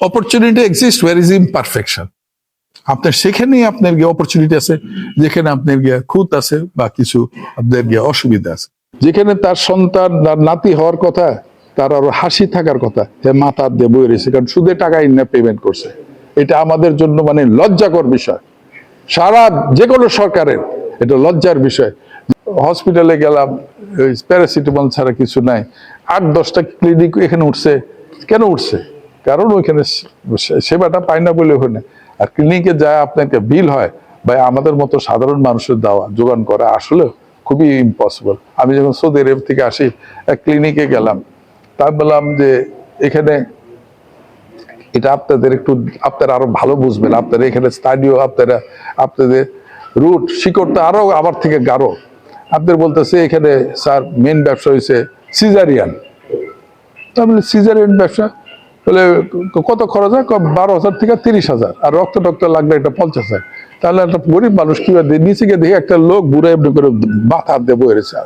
Opportunity exist where is imperfection আপনার সেখানেই আপনার গিয়ে অপরচুনিটি আছে, যেখানে আপনার গিয়ে খুঁত আছে বা কিছু আপনার গিয়ে অসুবিধা আছে। যেখানে তার সন্তান তার নাতি হওয়ার কথা, তার আরও হাসি থাকার কথা, সে মাথা দিয়ে বই রয়েছে, কারণ সুদে টাকা ইন্না পেমেন্ট করছে। এটা আমাদের জন্য মানে লজ্জাকর বিষয়। সারা যে কোনো সরকারের এটা লজ্জার বিষয়। হসপিটালে গেলাম প্যারাসিটামল ছাড়া কিছু নাই। আট, দশটা ক্লিনিক এখানে উঠছে। কেন উঠছে? কারণ ওইখানে সেবাটা পায় না বলে ওখানে। আর ক্লিনিকে যায় আপনাকে বিল হয় বা আমাদের মতো সাধারণ মানুষের দেওয়া, যোগান করা আসলে খুবই ইম্পসিবল আমি যখন সৌদি আরব থেকে আসি, এক ক্লিনিকে গেলাম। তা বললাম যে, এখানে এটা আপনাদের একটু, আপনারা আরও ভালো বুঝবেন। আপনারা এখানে স্টাডিও আপনারা, আপনাদের রুট শিকড়টা আরও আমার থেকে গাঢ়। আপনাদের বলতেছে, এখানে স্যার মেন ব্যবসা হয়েছে সিজারিয়ান তাহলে সিজারিয়ান ব্যবসা? বলে কত খরচ হয়? বারো হাজার থেকে তিরিশ হাজার। আর রক্ত টক্ত লাগলে এটা পঞ্চাশ হাজার। তাহলে একটা গরিব মানুষ কি নিচে গিয়ে দেখে একটা লোক বুড়ে এমনি করে মাথা দিয়ে বয়ে রয়েছে।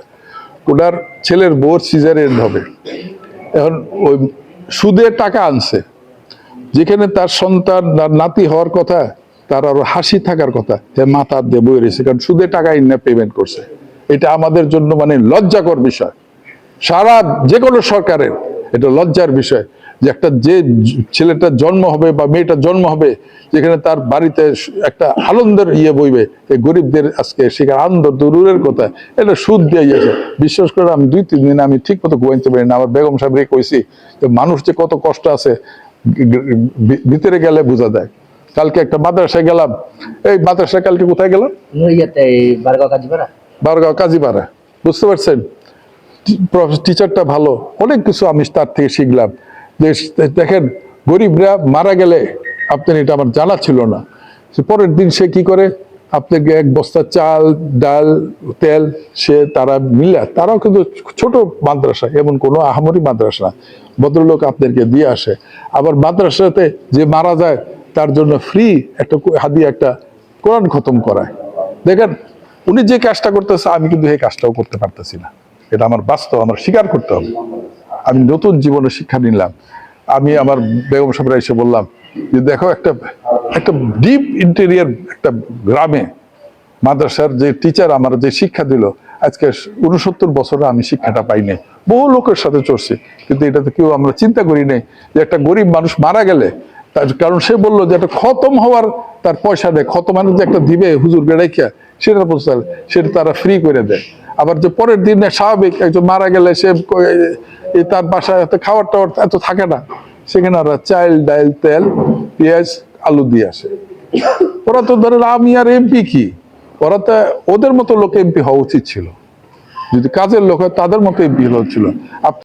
ওনার ছেলের বোর সিজারিয়ান হবে। এখন ওই সুদে টাকা আনছে। যেখানে তার সন্তান নাতি হওয়ার কথা, তার আরও হাসি থাকার কথা মাথা দিয়ে বই রয়েছে। কারণ সুদে টাকা ইন্না পেমেন্ট করছে। এটা আমাদের জন্য মানে লজ্জাকর বিষয়। সারা যে কোনো সরকারের এটা লজ্জার বিষয়। যে একটা যে ছেলেটার জন্ম হবে বা মেয়েটার জন্ম হবে যেখানে তার বাড়িতে একটা আনন্দের ইয়ে বইবে এই গরিবদের আজকে সেখানে আনন্দ দূরের কথা এটা সুদ দিয়ে গেছে। বিশ্বাস করে আমি দুই তিন দিন আমি ঠিক মতো ঘুমাইতে পারি না। আমার বেগম সাহেবকে কইছি যে মানুষ যে কত কষ্ট আছে ভিতরে গেলে বোঝা যায়। কালকে একটা মাদ্রাসায় গেলাম। এই মাদ্রাসায় কালকে কোথায় গেলাম? বারগাঁও কাজীপাড়া। বুঝতে পারছেন? টিচারটা ভালো। অনেক কিছু আমি তার থেকে শিখলাম। যে দেখেন, গরিবরা মারা গেলে আপনার এটা আমার জানা ছিল না। পরের দিন সে কি করে? আপনাকে এক বস্তা চাল, ডাল, তেল সে তারা মিলা, তারাও কিন্তু ছোট মাদ্রাসা, এমন কোনো আহামরি মাদ্রাসা ভদ্রলোক আপনাদেরকে দিয়ে আসে। আবার মাদ্রাসাতে যে মারা যায়, তার জন্য ফ্রি একটা হাদি একটা কোরআন খতম করায়। দেখেন, উনি যে কাজটা করতেছে, আমি কিন্তু এই কাজটাও করতে পারতেছি না। এটা আমার বাস্তব, আমার স্বীকার করতে হবে। আমি নতুন জীবনে শিক্ষা নিলাম। আমি আমার বেগম সাহেবরা এসে বললাম যে, দেখো, একটা একটা ডিপ ইন্টেরিয়ার একটা গ্রামে মাদ্রাসার যে টিচার আমার যে শিক্ষা দিল, আজকে উনসত্তর বছরে আমি শিক্ষাটা পাই নাই বহু লোকের সাথে চড়ছি, কিন্তু এটা তো কেউ আমরা চিন্তা করি নাই যে একটা গরিব মানুষ মারা গেলে তার, কারণ সে বলল যে একটা খতম হওয়ার তার পয়সা দেয় খতম মানে যে একটা দিবে হুজুর রেখা সেটা বলতে সেটা তারা ফ্রি করে দেয়। আবার যে পরের দিনে স্বাভাবিক একজন মারা গেলে সে তার বাসায় এত খাবার টাবার এত থাকে না। সেখানে ওরা চাইল, ডাইল, তেল, পেঁয়াজ, আলু দিয়ে আসে। ওরা তো ধরেন আমি আর এমপি কি? ওরা তো ওদের মতো লোক এমপি হওয়া উচিত ছিল। যদি কাজের লোক হয়, তাদের মতো এমপি আপ-